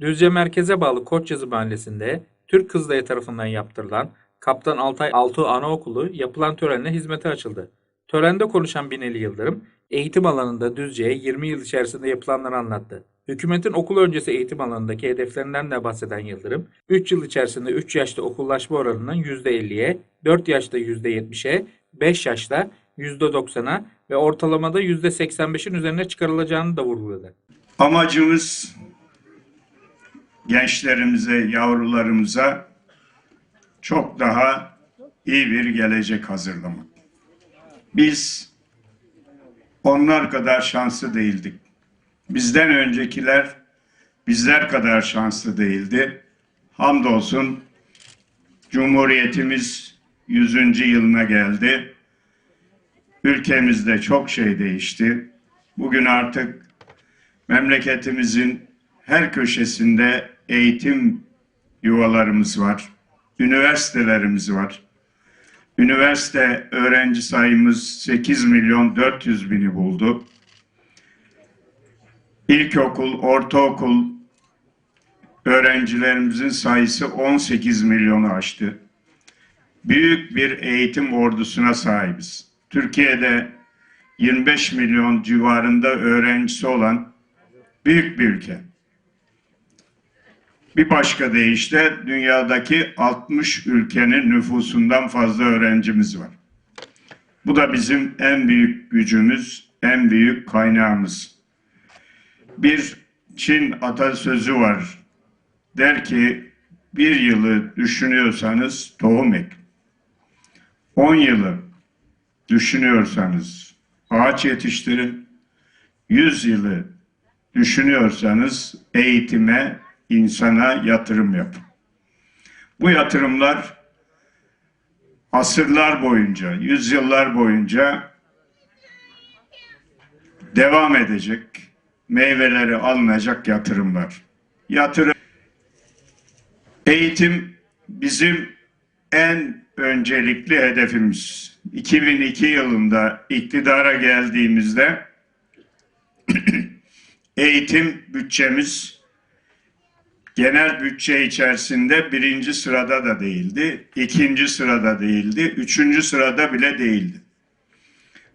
Düzce merkeze bağlı Koçyazı mahallesinde Türk Kızılayı tarafından yaptırılan Kaptan Altay Altuğ Anaokulu yapılan törenle hizmete açıldı. Törende konuşan Binali Yıldırım, eğitim alanında Düzce'ye 20 yıl içerisinde yapılanları anlattı. Hükümetin okul öncesi eğitim alanındaki hedeflerinden de bahseden Yıldırım, 3 yıl içerisinde 3 yaşta okullaşma oranının %50'ye, 4 yaşta %70'e, 5 yaşta %90'a ve ortalamada %85'in üzerine çıkarılacağını da vurguladı. Amacımız gençlerimize, yavrularımıza çok daha iyi bir gelecek hazırlamak. Biz onlar kadar şanslı değildik. Bizden öncekiler bizler kadar şanslı değildi. Hamdolsun Cumhuriyetimiz 100. yılına geldi. Ülkemizde çok şey değişti. Bugün artık memleketimizin her köşesinde eğitim yuvalarımız var. Üniversitelerimiz var. Üniversite öğrenci sayımız 8 milyon 400 bini buldu. İlkokul, ortaokul öğrencilerimizin sayısı 18 milyonu aştı. Büyük bir eğitim ordusuna sahibiz. Türkiye'de 25 milyon civarında öğrencisi olan büyük bir ülke. Bir başka deyişle dünyadaki 60 ülkenin nüfusundan fazla öğrencimiz var. Bu da bizim en büyük gücümüz, en büyük kaynağımız. Bir Çin atasözü var. Der ki bir yılı düşünüyorsanız tohum ek. 10 yılı düşünüyorsanız ağaç yetiştirin. 100 yılı düşünüyorsanız eğitime, insana yatırım yapın. Bu yatırımlar asırlar boyunca, yüzyıllar boyunca devam edecek, meyveleri alınacak yatırımlar. Yatırım, eğitim bizim en öncelikli hedefimiz. 2002 yılında iktidara geldiğimizde eğitim bütçemiz genel bütçe içerisinde birinci sırada da değildi, ikinci sırada değildi, üçüncü sırada bile değildi.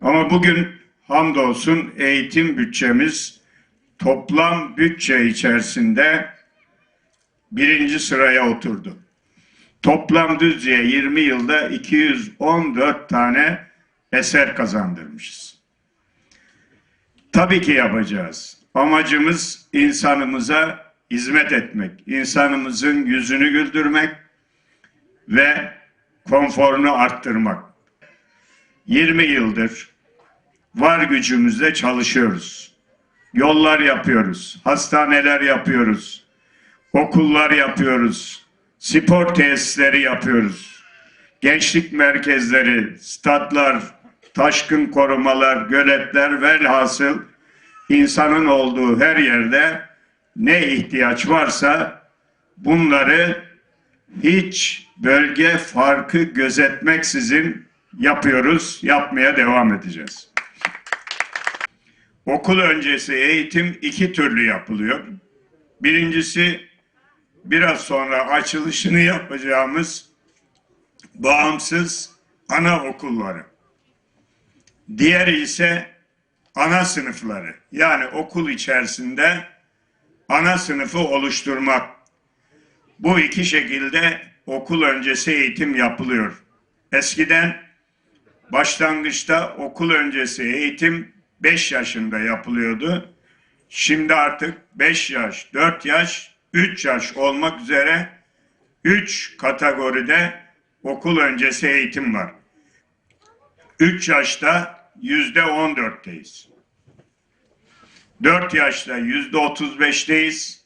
Ama bugün hamdolsun eğitim bütçemiz toplam bütçe içerisinde birinci sıraya oturdu. Toplam Düzce'ye 20 yılda 214 tane eser kazandırmışız. Tabii ki yapacağız. Amacımız insanımıza hizmet etmek, insanımızın yüzünü güldürmek ve konforunu arttırmak. 20 yıldır var gücümüzle çalışıyoruz. Yollar yapıyoruz, hastaneler yapıyoruz, okullar yapıyoruz, spor tesisleri yapıyoruz. Gençlik merkezleri, statlar, taşkın korumalar, göletler velhasıl insanın olduğu her yerde ne ihtiyaç varsa bunları hiç bölge farkı gözetmeksizin yapıyoruz, yapmaya devam edeceğiz. Okul öncesi eğitim iki türlü yapılıyor. Birincisi biraz sonra açılışını yapacağımız bağımsız ana okulları. Diğeri ise ana sınıfları. Yani okul içerisinde ana sınıfı oluşturmak. Bu iki şekilde okul öncesi eğitim yapılıyor. Eskiden başlangıçta okul öncesi eğitim 5 yaşında yapılıyordu. Şimdi artık 5 yaş, 4 yaş, 3 yaş olmak üzere 3 kategoride okul öncesi eğitim var. 3 yaşta yüzde 14'teyiz. 4 yaşta yüzde 35'teyiz.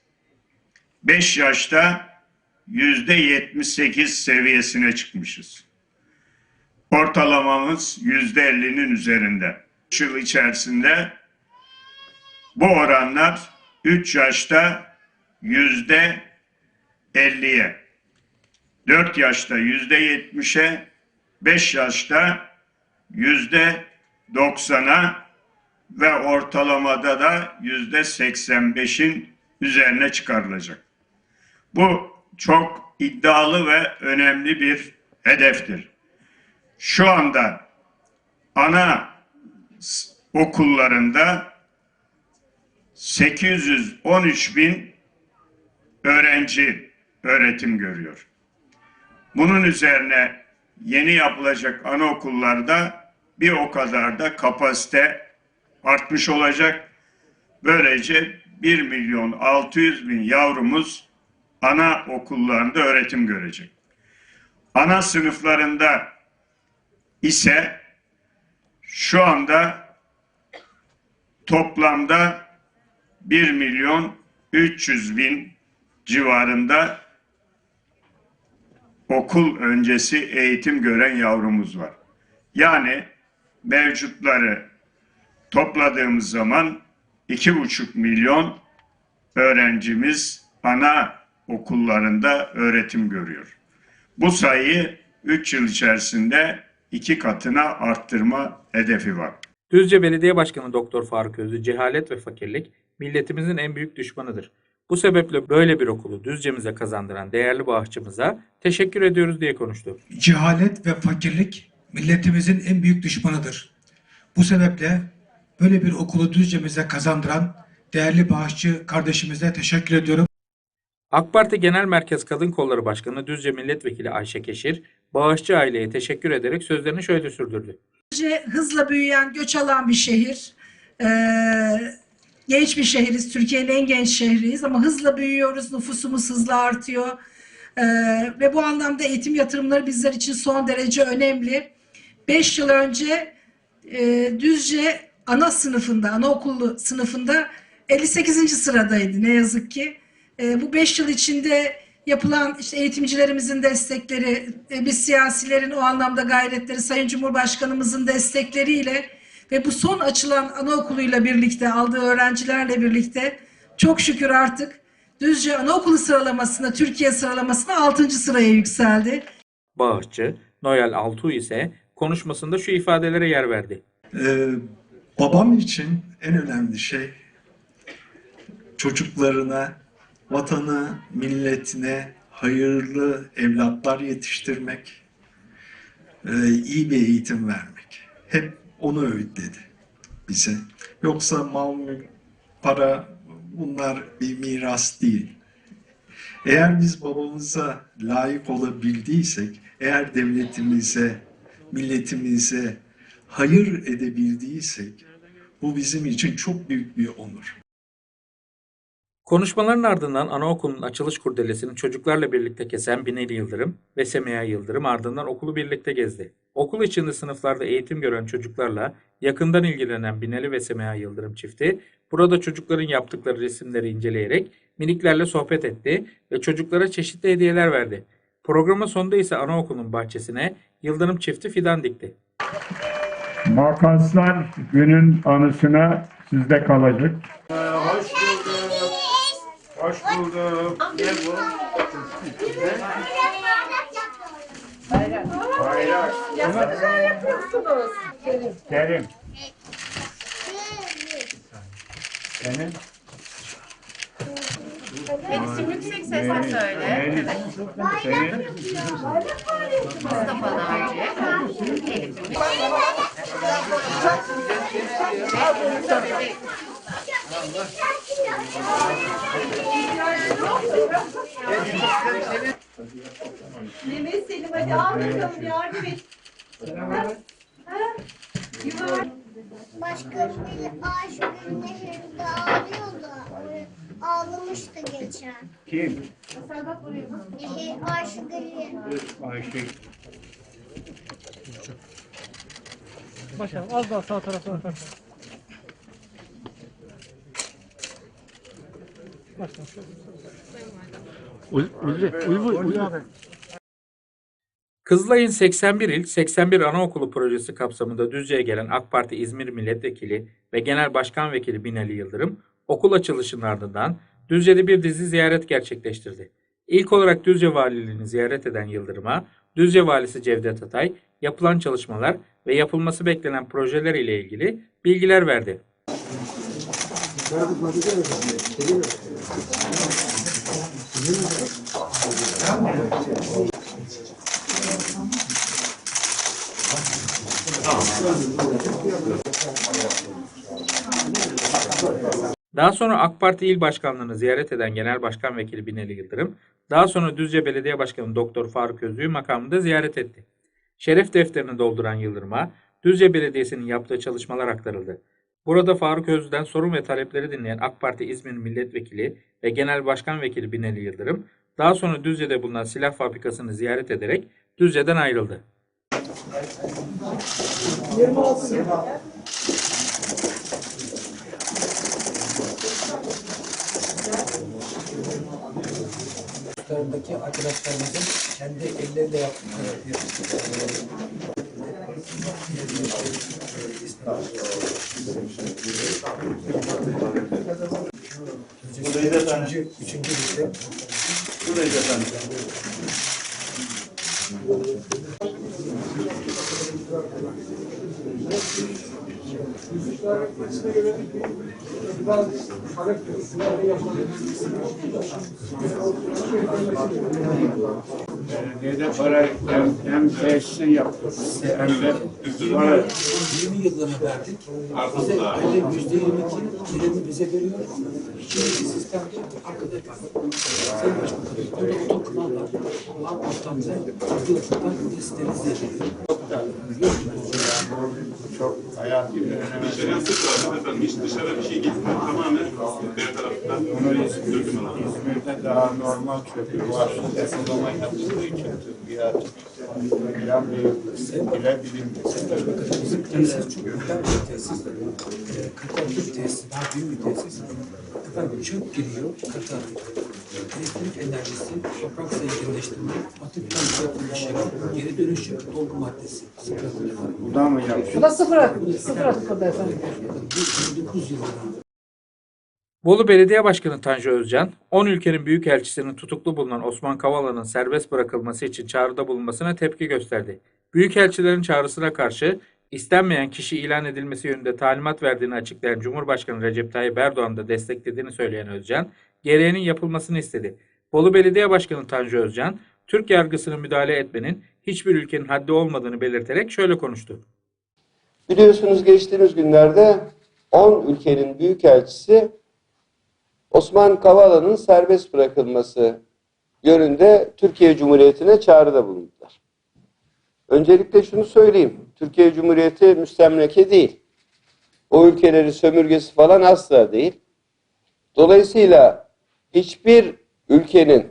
5 yaşta yüzde 78 seviyesine çıkmışız. Ortalamamız yüzde 50'nin üzerinde. 3 yıl içerisinde bu oranlar 3 yaşta yüzde 50'ye, 4 yaşta yüzde 70'e, 5 yaşta yüzde 90'a ve ortalamada da yüzde 85'in üzerine çıkarılacak. Bu çok iddialı ve önemli bir hedeftir. Şu anda ana okullarında 813 bin öğrenci öğretim görüyor. Bunun üzerine yeni yapılacak anaokullarda bir o kadar da kapasite artmış olacak. Böylece 1 milyon 600 bin yavrumuz ana okullarında öğretim görecek. Ana sınıflarında ise şu anda toplamda 1 milyon 300 bin civarında okul öncesi eğitim gören yavrumuz var. Yani mevcutları topladığımız zaman iki buçuk milyon öğrencimiz ana okullarında öğretim görüyor. Bu sayıyı 3 yıl içerisinde iki katına arttırma hedefi var. Düzce Belediye Başkanı Doktor Faruk Özlü cehalet ve fakirlik milletimizin en büyük düşmanıdır. Bu sebeple böyle bir okulu Düzce'mize kazandıran değerli bağışçımıza teşekkür ediyoruz diye konuştu. Cehalet ve fakirlik milletimizin en büyük düşmanıdır. Bu sebeple böyle bir okulu Düzce'mize kazandıran değerli bağışçı kardeşimize teşekkür ediyorum. AK Parti Genel Merkez Kadın Kolları Başkanı Düzce Milletvekili Ayşe Keşir, bağışçı aileye teşekkür ederek sözlerini şöyle sürdürdü. Bence hızla büyüyen, göç alan bir şehir. Ee, genç bir şehiriz. Türkiye'nin en genç şehriyiz ama hızla büyüyoruz. Nüfusumuz hızla artıyor. Ee, ve bu anlamda eğitim yatırımları bizler için son derece önemli. 5 yıl önce e, Düzce ana sınıfında, anaokulu sınıfında 58. sıradaydı ne yazık ki. E, bu 5 yıl içinde yapılan işte eğitimcilerimizin destekleri, e, biz siyasilerin o anlamda gayretleri, Sayın Cumhurbaşkanımızın destekleriyle ve bu son açılan anaokuluyla birlikte aldığı öğrencilerle birlikte çok şükür artık Düzce Anaokulu sıralamasında, Türkiye sıralamasında 6. sıraya yükseldi. Bağışçı Noel Altuğ ise konuşmasında şu ifadelere yer verdi. Ee, babam için en önemli şey çocuklarına, vatanı, milletine hayırlı evlatlar yetiştirmek, e, iyi bir eğitim vermek. Hep onu öğütledi bize. Yoksa mal, para bunlar bir miras değil. Eğer biz babamıza layık olabildiysek, eğer devletimize, milletimize hayır edebildiysek bu bizim için çok büyük bir onur. Konuşmaların ardından anaokulunun açılış kurdelesini çocuklarla birlikte kesen Binali Yıldırım ve Semiha Yıldırım ardından okulu birlikte gezdi. Okul içinde sınıflarda eğitim gören çocuklarla yakından ilgilenen Binali ve Semiha Yıldırım çifti burada çocukların yaptıkları resimleri inceleyerek miniklerle sohbet etti ve çocuklara çeşitli hediyeler verdi. Programın sonunda ise anaokulunun bahçesine Yıldırım çifti fidan dikti. Makaslar günün anısına sizde kalacak. Hoş bulduk. Hoş bulduk. Ne bu? Bayrak. Yasaklar yapıyorsunuz. Kerim. Senin? Melis'cim yüksek sesle söyle. Senin? Mustafa Naci. Elif'ciğim. Mehmet Selim hadi al bakalım yardım et. Başka bir Ayşegül nehirde ağlıyordu. Ağlamıştı geçen. Kim? Ee, Ayşegül Ayşe. Kızılay'ın 81 il 81 anaokulu projesi kapsamında Düzce'ye gelen AK Parti İzmir Milletvekili ve Genel Başkan Vekili Binali Yıldırım okul açılışının ardından Düzce'de bir dizi ziyaret gerçekleştirdi. İlk olarak Düzce Valiliğini ziyaret eden Yıldırım'a Düzce Valisi Cevdet Atay yapılan çalışmalar ve yapılması beklenen projeler ile ilgili bilgiler verdi. Daha sonra AK Parti İl Başkanlığı'nı ziyaret eden Genel Başkan Vekili Binali Yıldırım, daha sonra Düzce Belediye Başkanı Doktor Faruk Özlü'yü makamında ziyaret etti. Şeref defterini dolduran Yıldırım'a Düzce Belediyesi'nin yaptığı çalışmalar aktarıldı. Burada Faruk Özlü'den sorun ve talepleri dinleyen AK Parti İzmir Milletvekili ve Genel Başkan Vekili Binali Yıldırım, daha sonra Düzce'de bulunan silah fabrikasını ziyaret ederek Düzce'den ayrıldı. Dışlarındaki arkadaşlarımızın kendi elleriyle yaptıkları bir Üçüncü, üçüncü liste. Belediyede para hem, hem tesisini yaptık hem de para 20 yıllığına verdik. Bize öyle yüzde yirmi geliri bize veriyor. Şimdi bir sistemde arkada kaldı. Sayın Başbakanım, orada otokanal var. Alt ortamda yıllıktan sterilize ediliyor. Çok hayati bir öneme Dışarıya sık var efendim. Hiç dışarı bir şey gitmiyor. Tamamen diğer taraftan Bunu İzmir- İzmir'de daha normal çöpü var. Depolama yapıldığı için tıbbiyat plan bile bilinmiyor. Bizim tesis çok güzel bir tesis. Ee, tesis, daha tesis. Efendim çöp giriyor, Katar. Elektrik enerjisi, toprak zenginleştirme, atıktan yapılmış geri dönüşüm, dolgu maddesi. Sıfır Bu da mı yapıyor? Bu da sıfır atık. Sıfır atık o da efendim. Bu 29 yılında. Bolu Belediye Başkanı Tanju Özcan, 10 ülkenin büyükelçisinin tutuklu bulunan Osman Kavala'nın serbest bırakılması için çağrıda bulunmasına tepki gösterdi. Büyükelçilerin çağrısına karşı istenmeyen kişi ilan edilmesi yönünde talimat verdiğini açıklayan Cumhurbaşkanı Recep Tayyip Erdoğan da desteklediğini söyleyen Özcan, gereğinin yapılmasını istedi. Bolu Belediye Başkanı Tanju Özcan, Türk yargısına müdahale etmenin hiçbir ülkenin haddi olmadığını belirterek şöyle konuştu. Biliyorsunuz geçtiğimiz günlerde 10 ülkenin büyükelçisi Osman Kavala'nın serbest bırakılması yönünde Türkiye Cumhuriyeti'ne çağrıda bulundular. Öncelikle şunu söyleyeyim. Türkiye Cumhuriyeti müstemleke değil. O ülkeleri sömürgesi falan asla değil. Dolayısıyla hiçbir ülkenin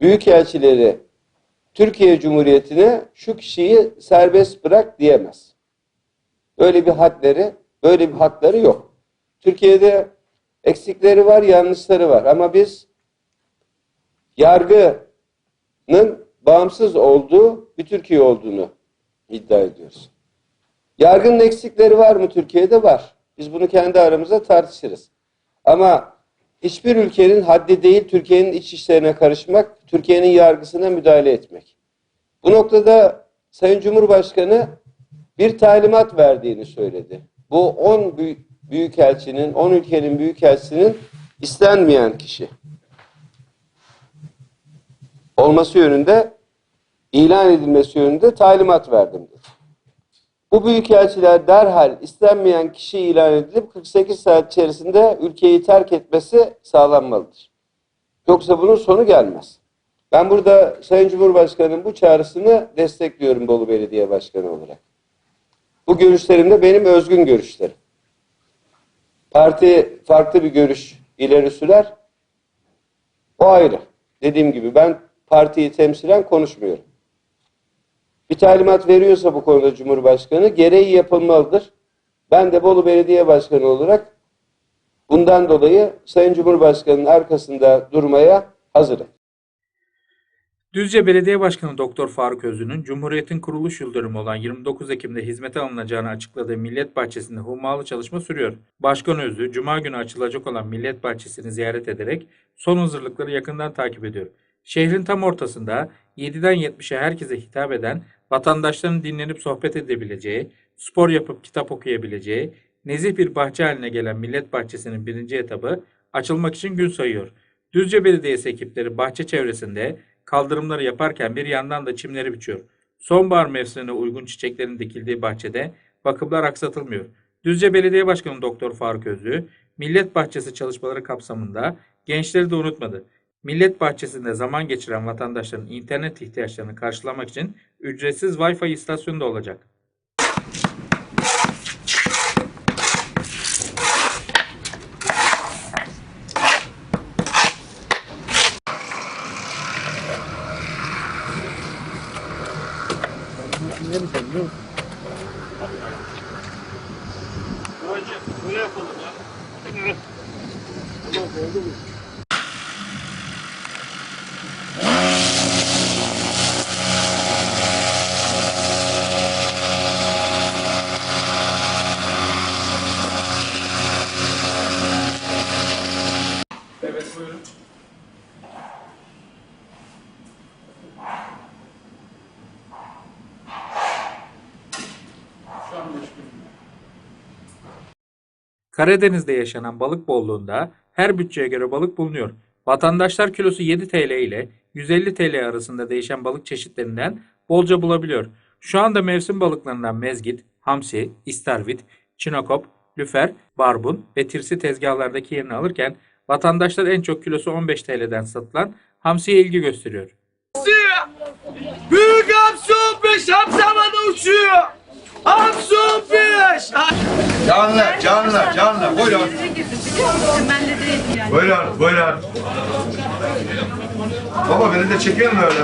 büyükelçileri Türkiye Cumhuriyeti'ne şu kişiyi serbest bırak diyemez. Böyle bir hadleri, böyle bir hakları yok. Türkiye'de eksikleri var, yanlışları var ama biz yargının bağımsız olduğu bir Türkiye olduğunu iddia ediyoruz. Yargının eksikleri var mı Türkiye'de? Var. Biz bunu kendi aramızda tartışırız. Ama hiçbir ülkenin haddi değil Türkiye'nin iç işlerine karışmak, Türkiye'nin yargısına müdahale etmek. Bu noktada Sayın Cumhurbaşkanı bir talimat verdiğini söyledi. Bu 10 büyük, büyükelçinin, 10 ülkenin büyükelçisinin istenmeyen kişi olması yönünde ilan edilmesi yönünde talimat verdim dedi. Bu büyükelçiler derhal istenmeyen kişi ilan edilip 48 saat içerisinde ülkeyi terk etmesi sağlanmalıdır. Yoksa bunun sonu gelmez. Ben burada Sayın Cumhurbaşkanı'nın bu çağrısını destekliyorum Bolu Belediye Başkanı olarak. Bu görüşlerim de benim özgün görüşlerim. Parti farklı bir görüş ileri sürer. O ayrı. Dediğim gibi ben partiyi temsilen konuşmuyorum. Bir talimat veriyorsa bu konuda Cumhurbaşkanı gereği yapılmalıdır. Ben de Bolu Belediye Başkanı olarak bundan dolayı Sayın Cumhurbaşkanı'nın arkasında durmaya hazırım. Düzce Belediye Başkanı Doktor Faruk Özlü'nün Cumhuriyet'in kuruluş yıl dönümü olan 29 Ekim'de hizmete alınacağını açıkladığı Millet Bahçesi'nde hummalı çalışma sürüyor. Başkan Özlü, Cuma günü açılacak olan Millet Bahçesi'ni ziyaret ederek son hazırlıkları yakından takip ediyor. Şehrin tam ortasında 7'den 70'e herkese hitap eden, vatandaşların dinlenip sohbet edebileceği, spor yapıp kitap okuyabileceği, nezih bir bahçe haline gelen Millet Bahçesi'nin birinci etabı açılmak için gün sayıyor. Düzce Belediyesi ekipleri bahçe çevresinde kaldırımları yaparken bir yandan da çimleri biçiyor. Sonbahar mevsimine uygun çiçeklerin dikildiği bahçede bakımlar aksatılmıyor. Düzce Belediye Başkanı Doktor Faruk Özlü, Millet Bahçesi çalışmaları kapsamında gençleri de unutmadı. Millet Bahçesi'nde zaman geçiren vatandaşların internet ihtiyaçlarını karşılamak için ücretsiz Wi-Fi istasyonu da olacak. 我就 Karadeniz'de yaşanan balık bolluğunda her bütçeye göre balık bulunuyor. Vatandaşlar kilosu 7 TL ile 150 TL arasında değişen balık çeşitlerinden bolca bulabiliyor. Şu anda mevsim balıklarından mezgit, hamsi, istavrit, çinokop, lüfer, barbun ve tirsi tezgahlardaki yerini alırken vatandaşlar en çok kilosu 15 TL'den satılan hamsiye ilgi gösteriyor. Büyük Hamsun Beş Hamsi havada uçuyor. Hamsun Beş. Canlı, canlı, canlı. Buyurun. Buyurun, buyurun. Baba beni de çekiyor mu öyle?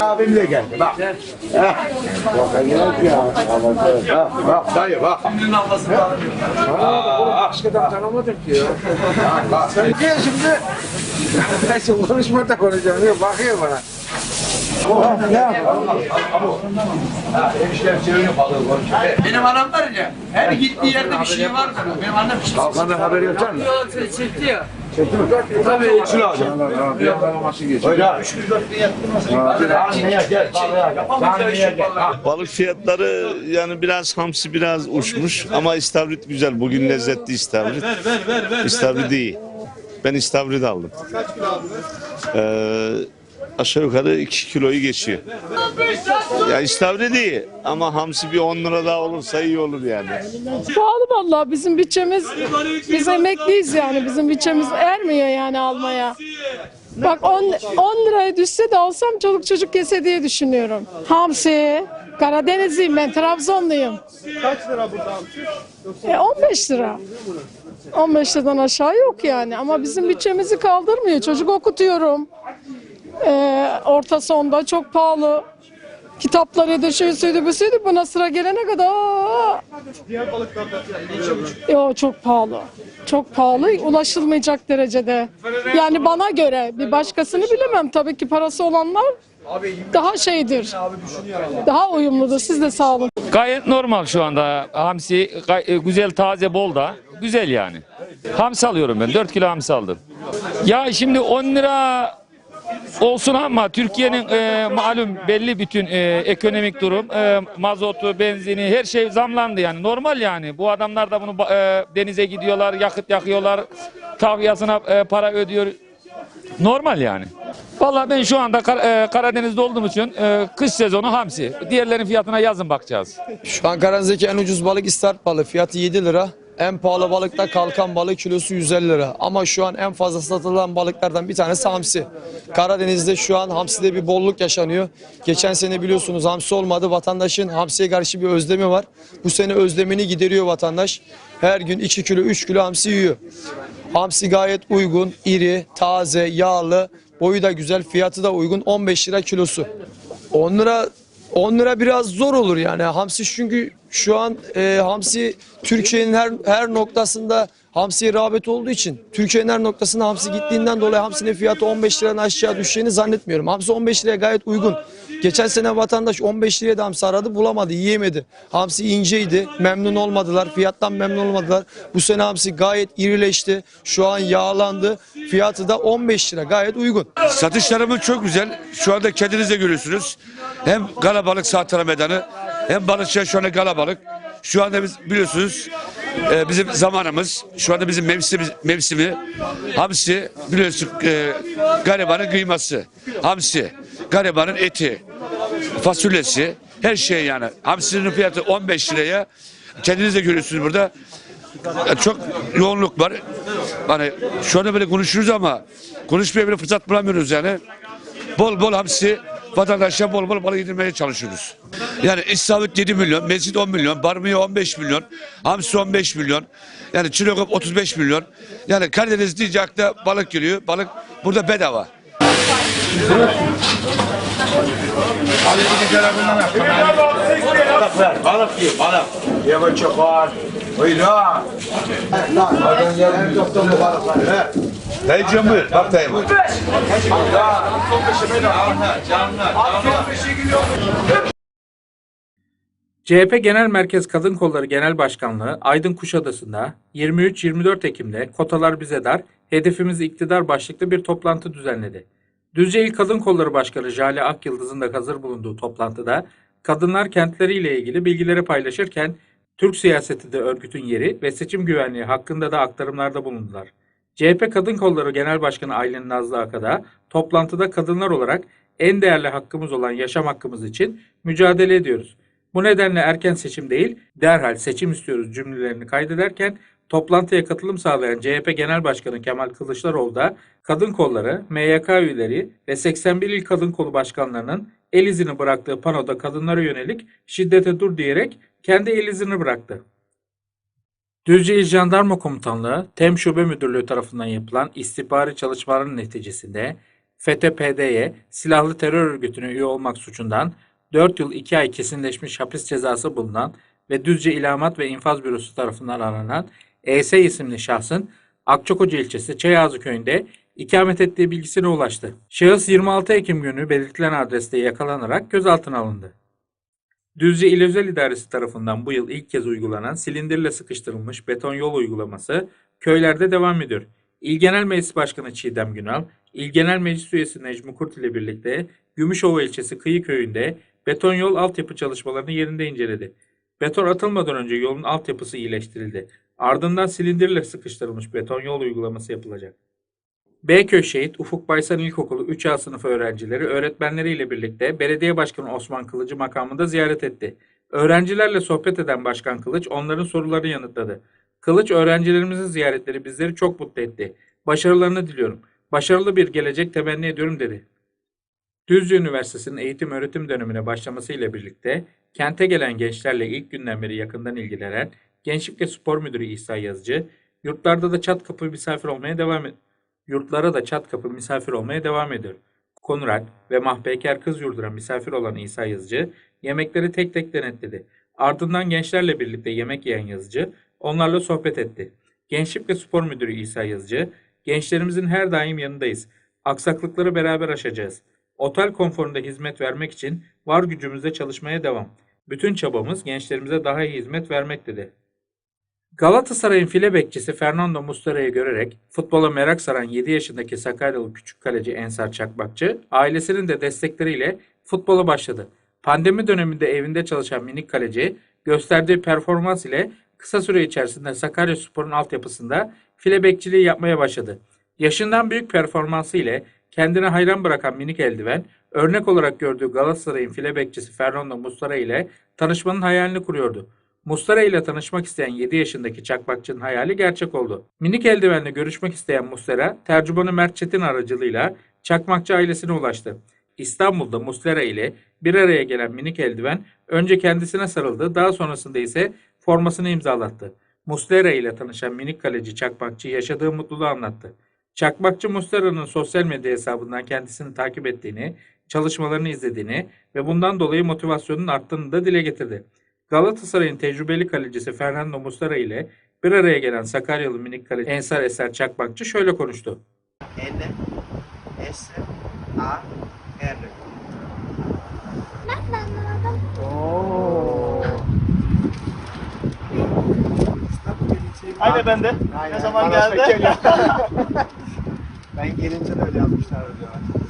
Abim de geldi bak. Bak, bak dayı bak. Başkadan tanımadım ki ya. Sen şimdi. Neyse konuşma da konuşacağım. Yok, Bakıyor bana. Benim anam var ya, her gittiği yerde bir şey var benim. Benim annem bir şey Kalkanın haberi yok canım. çekti ya. Çekti mi? Tabii. Şunu alacağım. Balık fiyatları yani biraz hamsi biraz uçmuş ama istavrit güzel. Bugün lezzetli istavrit. İstavrit iyi. Ben istavrit aldım. Ee, aşağı yukarı 2 kiloyu geçiyor. Ya istavrit iyi ama hamsi bir 10 lira daha olursa iyi olur yani. Pahalı vallahi bizim bütçemiz biz emekliyiz yani bizim bütçemiz ermiyor yani almaya. Bak 10 10 liraya düşse de alsam çoluk çocuk yese diye düşünüyorum. Hamsi, Karadenizliyim ben Trabzonluyum. Kaç lira burada hamsi? E 15 lira. 15 liradan aşağı yok yani ama bizim bütçemizi kaldırmıyor. Çocuk okutuyorum. E, orta sonda çok pahalı. Kitapları da şöyle bu suydu buna sıra gelene kadar Diğer Yo çok pahalı. Çok pahalı, ulaşılmayacak derecede. Yani bana göre bir başkasını bilemem. Tabii ki parası olanlar daha şeydir. Daha uyumludur. Siz de sağ olun. Gayet normal şu anda. Hamsi e, güzel, taze, bol da. Güzel yani. Hamsi alıyorum ben. 4 kilo hamsi aldım. Ya şimdi 10 lira olsun ama Türkiye'nin e, malum belli bütün e, ekonomik durum, e, mazotu, benzini her şey zamlandı yani. Normal yani. Bu adamlar da bunu e, denize gidiyorlar, yakıt yakıyorlar, tavyasına e, para ödüyor. Normal yani. Vallahi ben şu anda Kar- e, Karadeniz'de olduğum için e, kış sezonu hamsi. Diğerlerin fiyatına yazın bakacağız. Şu an Karadeniz'deki en ucuz balık istart balığı. Fiyatı 7 lira. En pahalı balık da kalkan balığı kilosu 150 lira. Ama şu an en fazla satılan balıklardan bir tanesi hamsi. Karadeniz'de şu an hamside bir bolluk yaşanıyor. Geçen sene biliyorsunuz hamsi olmadı. Vatandaşın hamsiye karşı bir özlemi var. Bu sene özlemini gideriyor vatandaş. Her gün 2 kilo 3 kilo hamsi yiyor. Hamsi gayet uygun, iri, taze, yağlı. Boyu da güzel, fiyatı da uygun. 15 lira kilosu. 10 lira 10 lira biraz zor olur yani. Hamsi çünkü şu an e, hamsi Türkiye'nin her her noktasında hamsiye rağbet olduğu için Türkiye'nin her noktasına hamsi gittiğinden dolayı hamsinin fiyatı 15 liradan aşağı düşeceğini zannetmiyorum. Hamsi 15 liraya gayet uygun. Geçen sene vatandaş 15 liraya da hamsi aradı bulamadı yiyemedi. Hamsi inceydi memnun olmadılar fiyattan memnun olmadılar. Bu sene hamsi gayet irileşti şu an yağlandı fiyatı da 15 lira gayet uygun. Satışlarımız çok güzel. Şu anda kendiniz de görüyorsunuz. Hem kalabalık Saatara Meydanı hem balıkçı şu anda kalabalık. Şu anda biz biliyorsunuz e, bizim zamanımız. Şu anda bizim mevsimi, mevsimi hamsi biliyorsun e, garibanın kıyması. Hamsi, garibanın eti, fasulyesi, her şey yani. Hamsinin fiyatı 15 liraya. Kendiniz de görüyorsunuz burada. Ya Çok yoğunluk var. Hani şu anda böyle konuşuruz ama konuşmaya bile fırsat bulamıyoruz yani. Bol bol hamsi vatandaşa bol bol balık yedirmeye çalışıyoruz. Yani istavrit 7 milyon, mezit 10 milyon, barbunya 15 milyon, hamsi 15 milyon. Yani çinokop 35 milyon. Yani Karadeniz deyince akla balık geliyor. Balık burada bedava. Balık ye, balık. Yeme çokar. Buyurun. Dayı cömür, bak dayı bak. CHP Genel Merkez Kadın Kolları Genel Başkanlığı Aydın Kuşadası'nda 23-24 Ekim'de Kotalar Bize Dar, Hedefimiz İktidar başlıklı bir toplantı düzenledi. Düzce İl Kadın Kolları Başkanı Jale Akyıldız'ın da hazır bulunduğu toplantıda kadınlar kentleriyle ilgili bilgileri paylaşırken Türk siyasetinde örgütün yeri ve seçim güvenliği hakkında da aktarımlarda bulundular. CHP Kadın Kolları Genel Başkanı Aylin Nazlı Akada toplantıda kadınlar olarak en değerli hakkımız olan yaşam hakkımız için mücadele ediyoruz. Bu nedenle erken seçim değil, derhal seçim istiyoruz cümlelerini kaydederken toplantıya katılım sağlayan CHP Genel Başkanı Kemal Kılıçdaroğlu da kadın kolları, MYK üyeleri ve 81 il kadın kolu başkanlarının el izini bıraktığı panoda kadınlara yönelik şiddete dur diyerek kendi el izini bıraktı. Düzce İl Jandarma Komutanlığı, TEM Şube Müdürlüğü tarafından yapılan istihbari çalışmaların neticesinde FETÖ-PD'ye silahlı terör örgütüne üye olmak suçundan 4 yıl 2 ay kesinleşmiş hapis cezası bulunan ve Düzce İlamat ve İnfaz Bürosu tarafından aranan ES isimli şahsın Akçakoca ilçesi Çayazı köyünde ikamet ettiği bilgisine ulaştı. Şahıs 26 Ekim günü belirtilen adreste yakalanarak gözaltına alındı. Düzce İl Özel İdaresi tarafından bu yıl ilk kez uygulanan silindirle sıkıştırılmış beton yol uygulaması köylerde devam ediyor. İl Genel Meclis Başkanı Çiğdem Günal, İl Genel Meclis Üyesi Necmi Kurt ile birlikte Gümüşova ilçesi Kıyı Köyü'nde beton yol altyapı çalışmalarını yerinde inceledi. Beton atılmadan önce yolun altyapısı iyileştirildi. Ardından silindirle sıkıştırılmış beton yol uygulaması yapılacak. Beyköy Şehit Ufuk Baysan İlkokulu 3A sınıfı öğrencileri öğretmenleriyle birlikte Belediye Başkanı Osman Kılıcı makamında ziyaret etti. Öğrencilerle sohbet eden Başkan Kılıç onların sorularını yanıtladı. Kılıç öğrencilerimizin ziyaretleri bizleri çok mutlu etti. Başarılarını diliyorum. Başarılı bir gelecek temenni ediyorum dedi. Düzce Üniversitesi'nin eğitim öğretim dönemine başlamasıyla birlikte kente gelen gençlerle ilk günden beri yakından ilgilenen Gençlik ve Spor Müdürü İsa Yazıcı, yurtlarda da çat kapı misafir olmaya devam et. Yurtlara da çat kapı misafir olmaya devam ediyor. Konrad ve Mahpeker Kız Yurdu'na misafir olan İsa Yazıcı, yemekleri tek tek denetledi. Ardından gençlerle birlikte yemek yiyen Yazıcı, onlarla sohbet etti. Gençlik ve Spor Müdürü İsa Yazıcı, gençlerimizin her daim yanındayız. Aksaklıkları beraber aşacağız. Otel konforunda hizmet vermek için var gücümüzle çalışmaya devam. Bütün çabamız gençlerimize daha iyi hizmet vermek dedi. Galatasaray'ın file bekçisi Fernando Muslera'yı görerek futbola merak saran 7 yaşındaki Sakaryalı küçük kaleci Ensar Çakmakçı ailesinin de destekleriyle futbola başladı. Pandemi döneminde evinde çalışan minik kaleci gösterdiği performans ile kısa süre içerisinde Sakarya Spor'un altyapısında file bekçiliği yapmaya başladı. Yaşından büyük performansı ile kendine hayran bırakan minik eldiven, örnek olarak gördüğü Galatasaray'ın file bekçisi Fernando Muslera ile tanışmanın hayalini kuruyordu. Muslera ile tanışmak isteyen 7 yaşındaki çakmakçının hayali gerçek oldu. Minik eldivenle görüşmek isteyen Muslera, tercümanı Mert Çetin aracılığıyla çakmakçı ailesine ulaştı. İstanbul'da Muslera ile bir araya gelen minik eldiven önce kendisine sarıldı, daha sonrasında ise formasını imzalattı. Muslera ile tanışan minik kaleci Çakmakçı yaşadığı mutluluğu anlattı. Çakmakçı Muslera'nın sosyal medya hesabından kendisini takip ettiğini, çalışmalarını izlediğini ve bundan dolayı motivasyonun arttığını da dile getirdi. Galatasaray'ın tecrübeli kalecisi Fernando Muslera ile bir araya gelen Sakaryalı minik kaleci Ensar Eser Çakmakçı şöyle konuştu. N S A R Aynı bende. Ne zaman geldi? ben gelince de öyle yapmışlar diyorlar.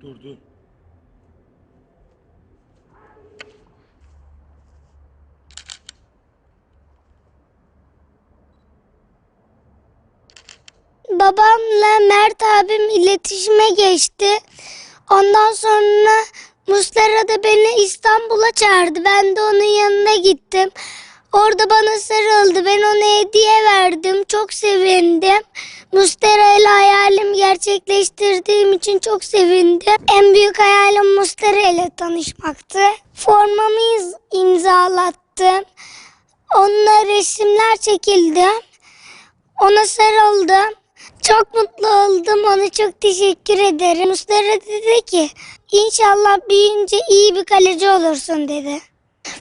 Dur. Babamla Mert abim iletişime geçti. Ondan sonra Muslera da beni İstanbul'a çağırdı. Ben de onun yanına gittim. Orada bana sarıldı. Ben ona hediye verdim. Çok sevindim. Mustera ile hayalimi gerçekleştirdiğim için çok sevindim. En büyük hayalim Mustera ile tanışmaktı. Formamı imzalattım. Onunla resimler çekildim. Ona sarıldım. Çok mutlu oldum. Ona çok teşekkür ederim. Mustera dedi ki inşallah büyüyünce iyi bir kaleci olursun dedi.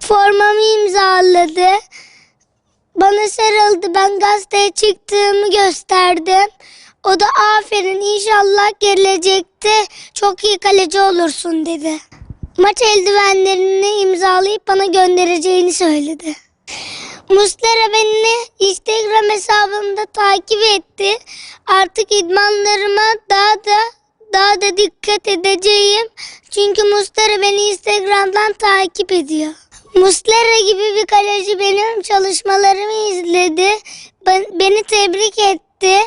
Formamı imzaladı. Bana sarıldı. Ben gazeteye çıktığımı gösterdim. O da aferin inşallah gelecekte çok iyi kaleci olursun dedi. Maç eldivenlerini imzalayıp bana göndereceğini söyledi. Muslera beni Instagram hesabımda takip etti. Artık idmanlarıma daha da daha da dikkat edeceğim. Çünkü Muslera beni Instagram'dan takip ediyor. Muslera gibi bir kaleci benim çalışmalarımı izledi. Ben- Beni tebrik etti.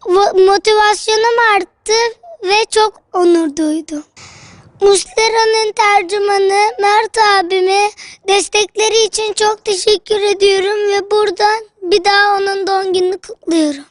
Mo- Motivasyonum arttı ve çok onur duydum. Muslera'nın tercümanı Mert abime destekleri için çok teşekkür ediyorum ve buradan bir daha onun doğum gününü kutluyorum.